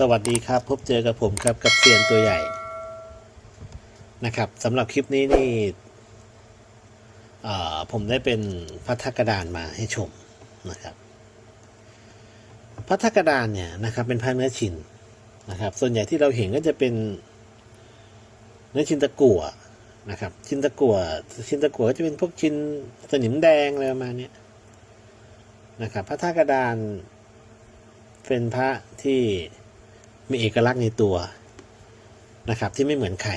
สวัสดีครับ พบเจอกับผมครับกับเซียนตัวใหญ่นะครับสำหรับคลิปนี้นี่ผมได้เป็นพัทธกระดานมาให้ชมนะครับ พัทธกระดานเนี่ยนะครับเป็นผ้าเนื้อชินนะครับ ส่วนใหญ่ที่เราเห็นก็จะเป็นเนื้อชินตะกั่วนะครับ ชินตะกั่วชินตะกั่วก็จะเป็นพวกชินสนิมแดงอะไรประมาณนี้นะครับ พระธาตุกระดานเป็นพระที่ มีเอกลักษณ์ในตัวนะครับ ที่ไม่เหมือนใคร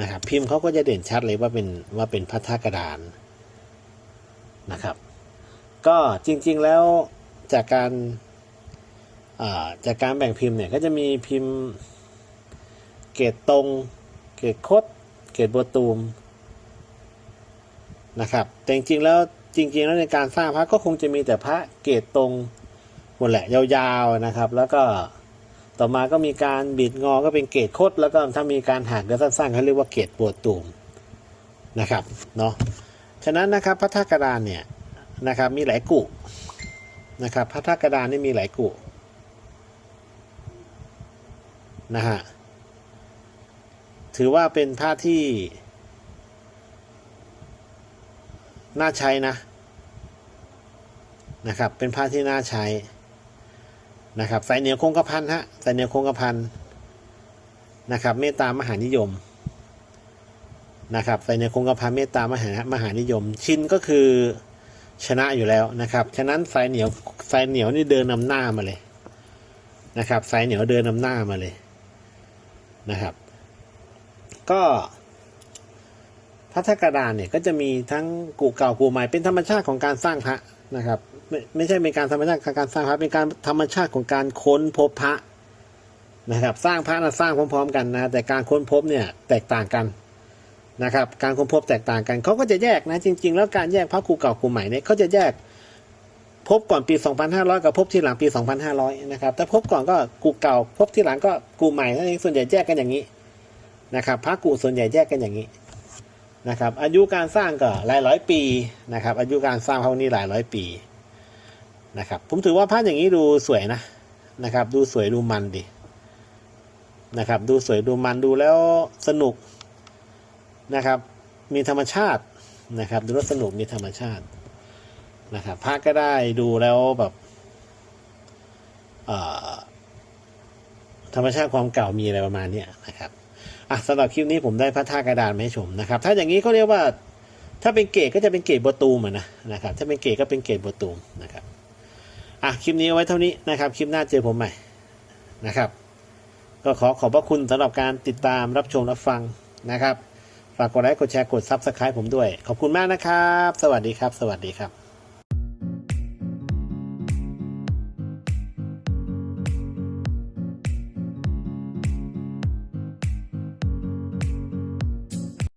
นะครับ พิมพ์เขาก็จะเด่นชัดเลยว่าเป็นว่าเป็นพระธากระดานนะครับ ก็จริงๆแล้วจากการาจากการแบ่งพิมพ์เนี่ยก็จะมีพิมพ์เกรดตรง เกรดคดเกรดบัวตูมนะครับ แต่จริงๆแล้วจริงๆแล้วในการสร้างพระก็คงจะมีแต่พระเกรดตรง หมดแหละยาวๆนะครับ แล้วก็ต่อมาก็มีการบิดงอก็เป็นเกรดคดแล้วก็ถ้ามีการหักก็สั้นๆเขาเรียกว่าเกรดปวดตุ่มนะครับเนาะฉะนั้นนะครับพระธากระดานเนี่ยนะครับมีหลายกุนะครับพระธากระดานนี่มีหลายกุนะฮะถือว่าเป็นผ้าที่ น่าใช้นะนะครับเป็นผ้าที่น่าใช้ นะครับสายเหนียวคงกระพันฮะสายเหนียวคงกระพันนะครับเมตตามหานิยมนะครับสายเหนียวคงกระพันเมตตามหามหานิยม ชินก็คือชนะอยู่แล้วนะครับ ฉะนั้นสายเหนียวสายเหนียวนี่เดินนำหน้ามาเลยนะครับสายเหนียวเดินนำหน้ามาเลยนะครับ ก็พระธากระดานเนี่ยก็จะมีทั้งกูเก่ากูใหม่เป็นธรรมชาติของการสร้างพระนะครับ ไม่ไม่ใช่เป็นการธรรมชาติการสร้างพระเป็นการธรรมชาติของการค้นพบพระนะครับ สร้างพระนะสร้างพร้อม ๆ กันนะแต่การค้นพบเนี่ยแตกต่างกันนะครับ การค้นพบแตกต่างกันเขาก็จะแยกนะจริง ๆ แล้วการแยกพระกูเก่ากูใหม่เนี่ยเขาจะแยกพบก่อนปี 2500 กับพบที่หลังปี 2500 นะครับแต่พบก่อนก็กูเก่า พบที่หลังก็กูใหม่นั่นเองส่วนใหญ่แยกกันอย่างนี้นะครับ พระกูส่วนใหญ่แยกกันอย่างนี้นะครับ อายุการสร้างก็หลายร้อยปีนะครับ อายุการสร้างพระนี้หลายร้อยปี นะครับ ผมถือว่าพระอย่างนี้ดูสวยนะนะครับ ดูสวยดูมันดีนะครับ ดูสวยดูมันดูแล้วสนุกนะครับ มีธรรมชาตินะครับ ดูแล้วสนุกมีธรรมชาตินะครับพระก็ได้ดูแล้วแบบธรรมชาติความเก่ามีอะไรประมาณนี้นะครับอะสำหรับคลิปนี้ผมได้พระธาตุกระดานมาให้ชมนะครับ ถ้าอย่างนี้เขาเรียกว่า ถ้าเป็นเกรดก็จะเป็นเกรดบัวตูมอะนะนะครับ ถ้าเป็นเกรดก็เป็นเกรดบัวตูมนะครับ อะคลิปนี้ไว้เท่านี้นะครับ คลิปหน้าเจอผมใหม่นะครับ ก็ขอขอบพระคุณสำหรับการติดตามรับชมรับฟังนะครับฝากกดไลค์กดแชร์กดซับสไครต์ผมด้วย ขอบคุณมากนะครับ สวัสดีครับ สวัสดีครับ